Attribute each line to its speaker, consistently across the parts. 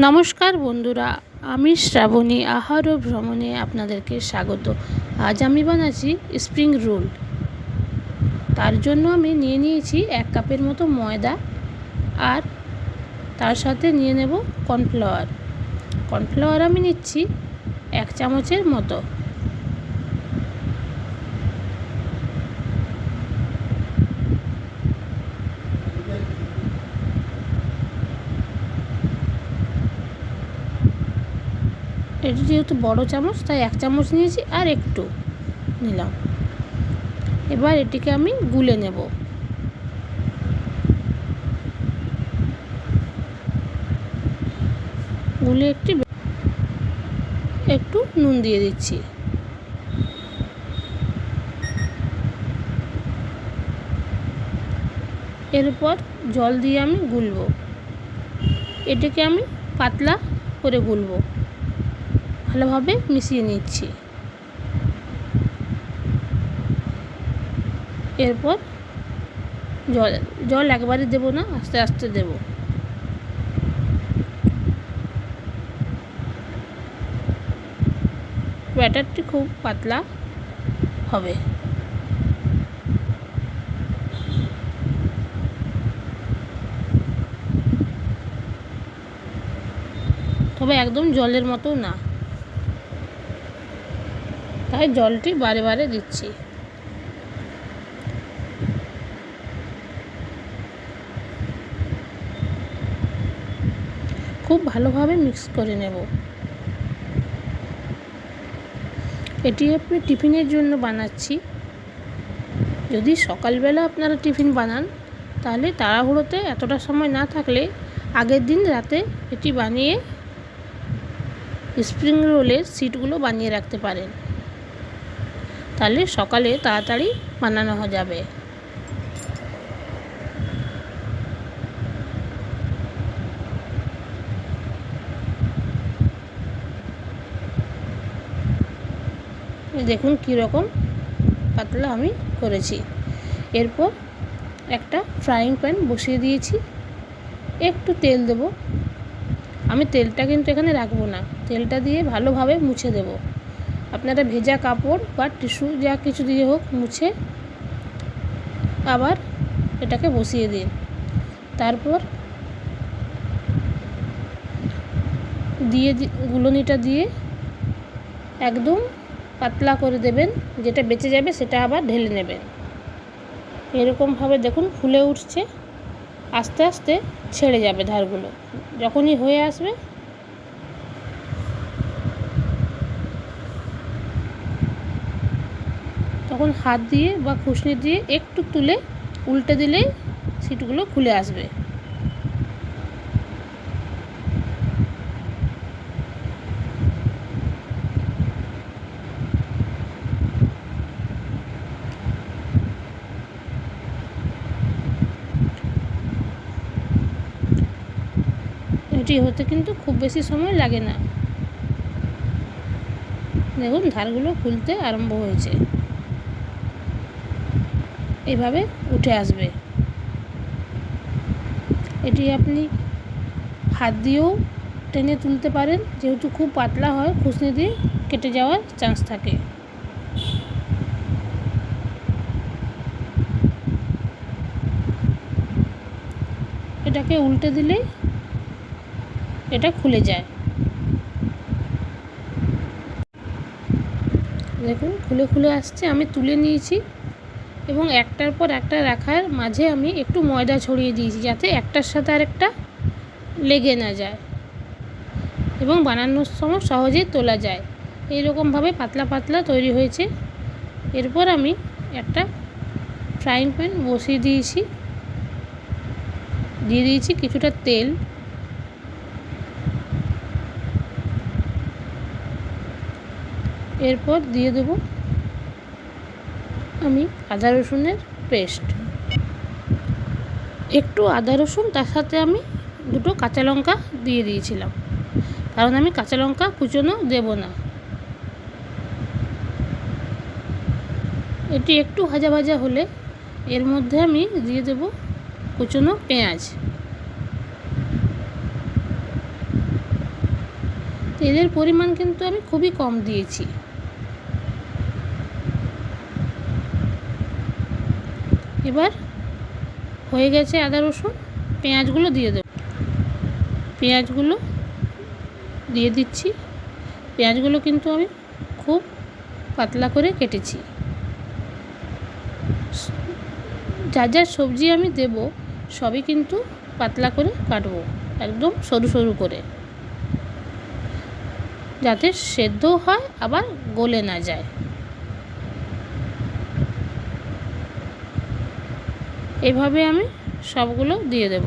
Speaker 1: নমস্কার বন্ধুরা, আমি শ্রাবণী আহার ও ভ্রমণে আপনাদেরকে স্বাগত। আজ আমি বানাচ্ছি স্প্রিং রোল। তার জন্য আমি নিয়ে নিয়েছি এক কাপের মতো ময়দা আর তার সাথে নিয়ে নেব কর্নফ্লাওয়ার। কর্নফ্লাওয়ার আমি নিচ্ছি এক চামচের মতো। এটি যেহেতু বড় চামচ, তাই এক চামচ নিয়েছি আর একটু নিলাম। এবার এটিকে আমি গুলে নেব। গুলে একটি একটু নুন দিয়ে দিচ্ছি। এরপর জল দিয়ে আমি গুলবো। এটিকে আমি পাতলা করে গুলবো। ভালোভাবে মিশিয়ে নিচ্ছি। এরপর জল জল একবারে দেবো না, আস্তে আস্তে দেব। ব্যাটারটি খুব পাতলা হবে। তবে একদম জলের মতো না। তাই জলটি বারে বারে দিচ্ছি। খুব ভালোভাবে মিক্স করে নেব। এটি আপনি টিফিনের জন্য বানাচ্ছি। যদি সকালবেলা আপনারা টিফিন বানান, তাহলে তাড়াহুড়োতে এতটা সময় না থাকলে আগের দিন রাতে এটি বানিয়ে স্প্রিং রোলের সিটগুলো বানিয়ে রাখতে পারেন। তাহলে সকালে তাড়াতাড়ি বানানো যাবে। দেখুন কীরকম পাতলা আমি করেছি। এরপর একটা ফ্রাইং প্যান বসিয়ে দিয়েছি। একটু তেল দেব। আমি তেলটা কিন্তু এখানে রাখব না। তেলটা দিয়ে ভালোভাবে মুছে দেবো। আপনারা ভেজা কাপড় বা টিস্যু যা কিছু দিয়ে হোক মুছে আবার এটাকে বসিয়ে দিন। তারপর দিয়ে গুলনিটা দিয়ে একদম পাতলা করে দেবেন, যেটা বেঁচে যাবে সেটা আবার ঢেলে নেবেন। এরকমভাবে দেখুন ফুলে উঠছে, আস্তে আস্তে ছেড়ে যাবে ধারগুলো। যখনই হয়ে আসবে তখন হাত দিয়ে বা খুশনি দিয়ে একটু তুলে উল্টে দিলেই সিটগুলো খুলে আসবে। এটি হতে কিন্তু খুব বেশি সময় লাগে না। দেখুন, ধারগুলো খুলতে আরম্ভ হয়েছে। এভাবে উঠে আসবে। এটি আপনি হাত দিয়েও টেনে তুলতে পারেন, যেহেতু খুব পাতলা হয় খুসনি দিয়ে কেটে যাওয়ার চান্স থাকে। এটাকে উল্টে দিলেই এটা খুলে যায়। দেখুন, খুলে খুলে আসছে। আমি তুলে নিয়েছি। এবং একটার পর একটা রাখার মাঝে আমি একটু ময়দা ছড়িয়ে দিয়েছি যাতে একটার সাথে আরেকটা লেগে না যায় এবং বানানোর সময় সহজেই তোলা যায়। এইরকমভাবে পাতলা পাতলা তৈরি হয়েছে। এরপর আমি একটা ফ্রাইং প্যান বসিয়ে দিয়েছি। দিয়ে দিয়েছি কিছুটা তেল। এরপর দিয়ে দেবো আমি আদা রসুনের পেস্ট। একটু আদা রসুন, তার সাথে আমি দুটো কাঁচা লঙ্কা দিয়ে দিয়েছিলাম। কারণ আমি কাঁচা লঙ্কা কুচোনো দেব না। এটি একটু ভাজা ভাজা হলে এর মধ্যে আমি দিয়ে দেব কুচোনো পেঁয়াজ। তেলের পরিমাণ কিন্তু আমি খুবই কম দিয়েছি। এবার হয়ে গেছে আদা, রসুন, পেঁয়াজগুলো দিয়ে দেব। পেঁয়াজগুলো দিয়ে দিচ্ছি। পেঁয়াজগুলো কিন্তু আমি খুব পাতলা করে কেটেছি। যা যা সবজি আমি দেব, সবই কিন্তু পাতলা করে কাটবো, একদম সরু সরু করে। যাতে সেদ্ধও হয়, আবার গলে না যায়। এভাবে আমি সবগুলো দিয়ে দেব।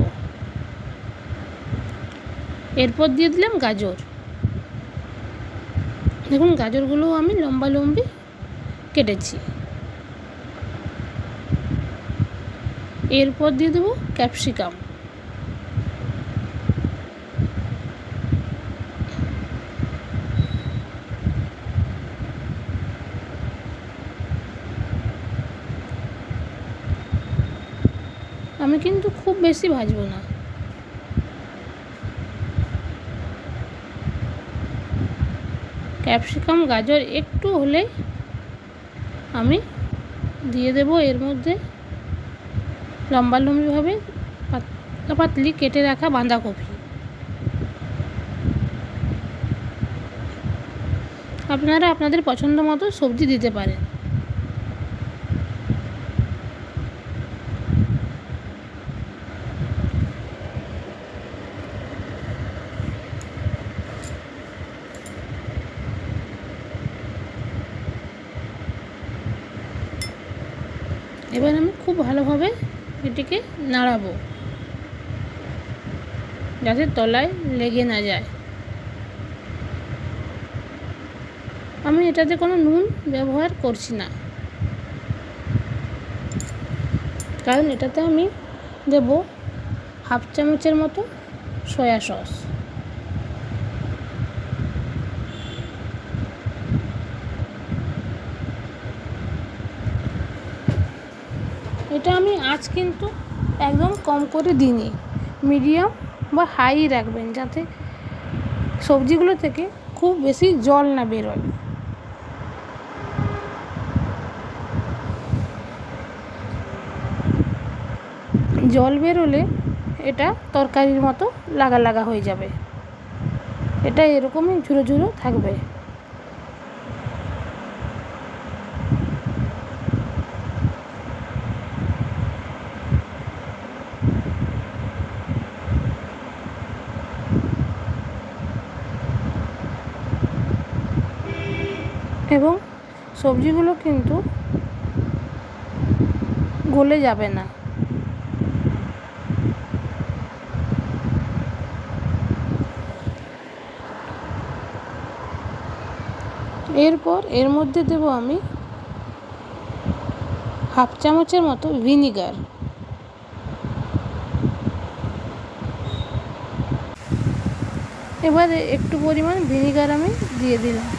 Speaker 1: এরপর দিয়ে দিলাম গাজর। দেখুন গাজরগুলো আমি লম্বা লম্বি কেটেছি। এরপর দিয়ে দেবো ক্যাপসিকাম। আমি কিন্তু খুব বেশি ভাজবো না। ক্যাপসিকাম, গাজর একটু হলে আমি দিয়ে দেব এর মধ্যে লম্বা লম্বিভাবে পাতলা পাতলি কেটে রাখা বাঁধাকপি। আপনারা আপনাদের পছন্দ মতো সবজি দিতে পারেন এবার আমি খুব ভালোভাবে এটিকে নাড়াবো, যাতে তলায় লেগে না যায়। আমি এটাতে কোনো নুন ব্যবহার করছি না। কারণ এটাতে আমি দেব হাফ চামচের মতো সয়া সস। এটা আমি আঁচ কিন্তু একদম কম করে দিইনি। মিডিয়াম বা হাই রাখবেন যাতে সবজিগুলো থেকে খুব বেশি জল না বেরোয়। জল বেরোলে এটা তরকারির মতো লাগা লাগা হয়ে যাবে। এটা এরকমই ঝুরো ঝুরো থাকবে। এবং সবজিগুলো কিন্তু গলে যাবে না। এরপর এর মধ্যে দেব আমি হাফ চামচের মতো ভিনিগার। এবারে একটু পরিমাণ ভিনিগার আমি দিয়ে দিলাম।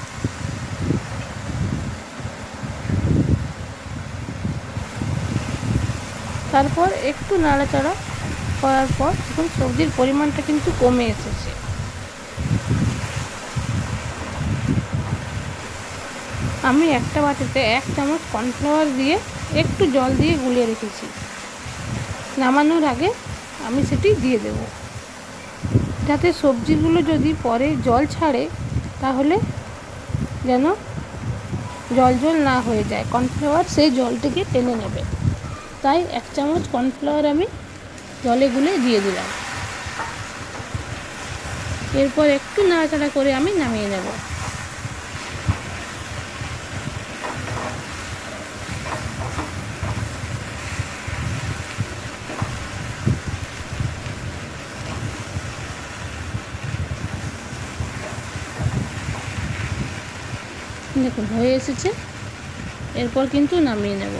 Speaker 1: তারপর একটু নাড়াচাড়া করার পর এখন সবজির পরিমাণটা কিন্তু কমে এসেছে। আমি একটা বাটিতে এক চামচ কর্নফ্লাওয়ার দিয়ে একটু জল দিয়ে গুলিয়ে রেখেছি। নামানোর আগে আমি সেটি দিয়ে দেব। যাতে সবজিগুলো যদি পরে জল ছাড়ে, তাহলে যেন জল জল না হয়ে যায়। কর্নফ্লাওয়ার সেই জলটিকে টেনে নেবে। তাই এক চামচ কর্নফ্লাওয়ার আমি জলে গুলে দিয়ে দিলাম। এরপর একটু নাড়াচাড়া করে আমি নামিয়ে নেব। দেখুন, হয়ে এসেছে। এরপর কিন্তু নামিয়ে নেব।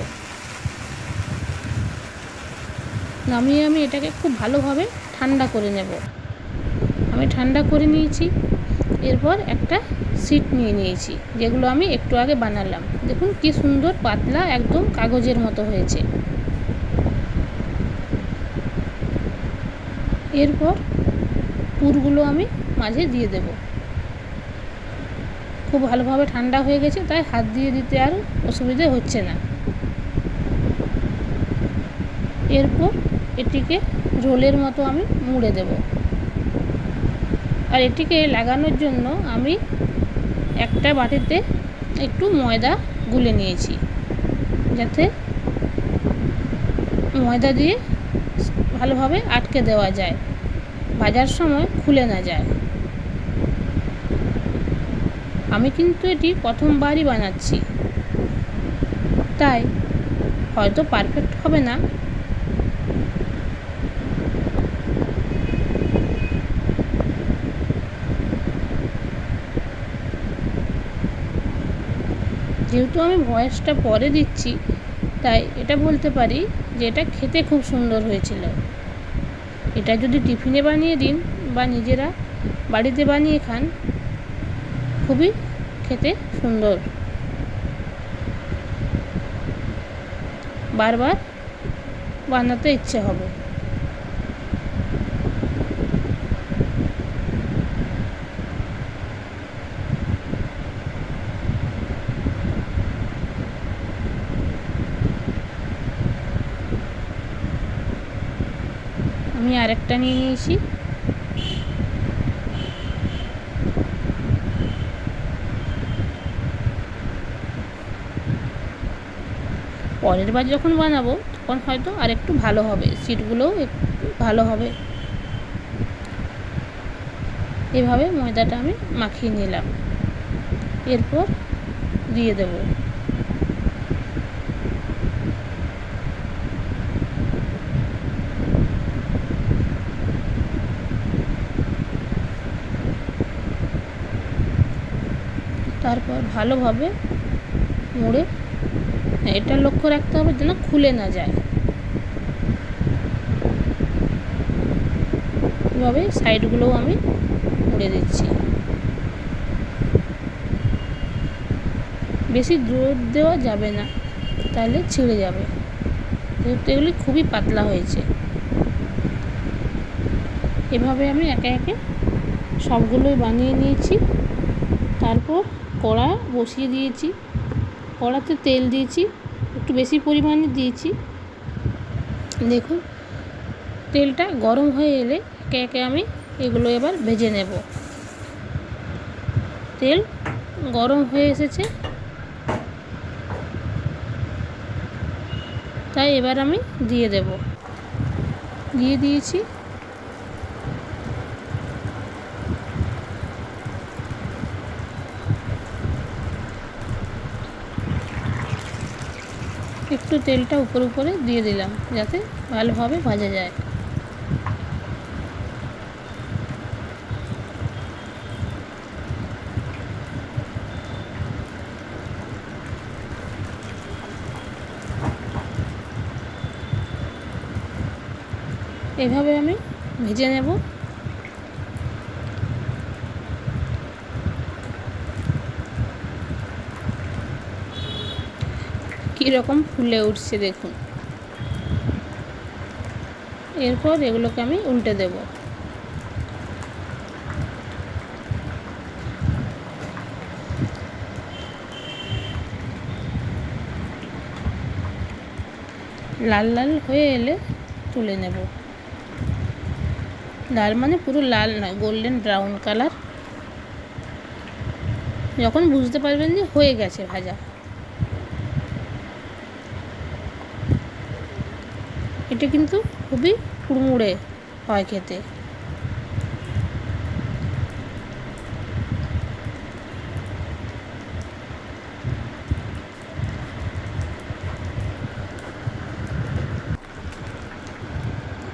Speaker 1: নামিয়ে আমি এটাকে খুব ভালোভাবে ঠান্ডা করে নেব। আমি ঠান্ডা করে নিয়েছি, এরপর একটা সিট নিয়ে নিয়েছি, যেগুলো আমি একটু আগে বানালাম। দেখুন কি সুন্দর পাতলা একদম কাগজের মতো হয়েছে। এরপর পুরগুলো আমি মাঝে দিয়ে দেব। খুব ভালোভাবে ঠান্ডা হয়ে গেছে, তাই হাত দিয়ে দিতে আর অসুবিধে হচ্ছে না। এরপর এটিকে ঝোলের মতো আমি মুড়ে দেব। আর এটিকে লাগানোর জন্য আমি একটা বাটিতে একটু ময়দা গুলে নিয়েছি, যাতে ময়দা দিয়ে ভালোভাবে আটকে দেওয়া যায়, ভাজার সময় খুলে না যায়। আমি কিন্তু এটি প্রথমবারই বানাচ্ছি, তাই হয়তো পারফেক্ট হবে না। যেহেতু আমি ভয়েসটা পরে দিচ্ছি, তাই এটা বলতে পারি যে এটা খেতে খুব সুন্দর হয়েছিল। এটা যদি টিফিনে বানিয়ে দিন বা নিজেরা বাড়িতে বানিয়ে খান, খুবই খেতে সুন্দর। বারবার বানাতে ইচ্ছে হবে। আমি আরেকটা নিয়ে নিয়েছি পরের বার যখন বানাবো, তখন হয়তো আর একটু ভালো হবে। সিটগুলোও একটু ভালো হবে। এভাবে ময়দাটা আমি মাখিয়ে নিলাম। এরপর দিয়ে দেব। তারপর ভালোভাবে মুড়ে এটা লক্ষ্য রাখতে হবে যেন খুলে না যায়। এভাবে সাইডগুলোও আমি মুড়ে দিচ্ছি। বেশি জোর দেওয়া যাবে না, তাহলে ছিঁড়ে যাবে। যেহেতু এগুলি খুবই পাতলা হয়েছে। এভাবে আমি একে একে সবগুলোই বানিয়ে নিয়েছি। তারপর কড়া বসিয়ে দিয়েছি। কড়াতে তেল দিয়েছি, একটু বেশি পরিমাণে দিয়েছি। দেখুন, তেলটা গরম হয়ে এলে একে একে আমি এগুলো এবার ভেজে নেব। তেল গরম হয়ে এসেছে। তাই এবার আমি দিয়ে দেব। দিয়ে দিয়েছি একটু তেলটা উপর উপরে দিয়ে দিলাম যাতে ভালোভাবে ভাজা যায়। এভাবে আমি ভেজে নেব। কীরকম ফুলে উঠছে, দেখুন। এরপর এগুলোকে আমি উল্টে দেব। লাল লাল হয়ে এলে তুলে নেব। লাল মানে পুরো লাল নয়, গোল্ডেন ব্রাউন কালার। যখন বুঝতে পারবেন যে হয়ে গেছে ভাজা। এটা কিন্তু খুবই কুড়মুড়ে হয় খেতে।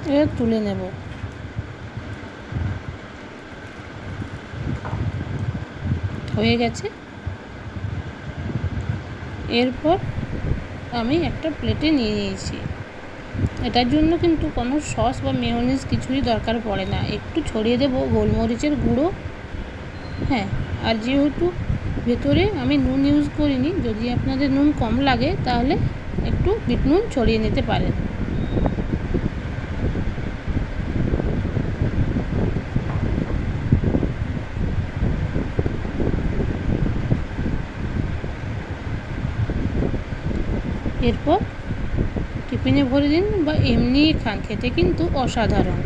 Speaker 1: এবার তুলে নেব। হয়ে গেছে। এরপর আমি একটা প্লেটে নিয়ে নিয়েছি। এটার জন্য কিন্তু কোনো সস বা মেয়নিজ কিছুই দরকার পড়ে না। একটু ছড়িয়ে দেবো গোলমরিচের গুঁড়ো। হ্যাঁ আর যেহেতু ভেতরে আমি নুন ইউজ করিনি, যদি আপনাদের নুন কম লাগে তাহলে একটু বিট নুন ছড়িয়ে নিতে পারেন। এরপর টিফিনে ভরে দিন বা এমনি খান খেতে কিন্তু অসাধারণ।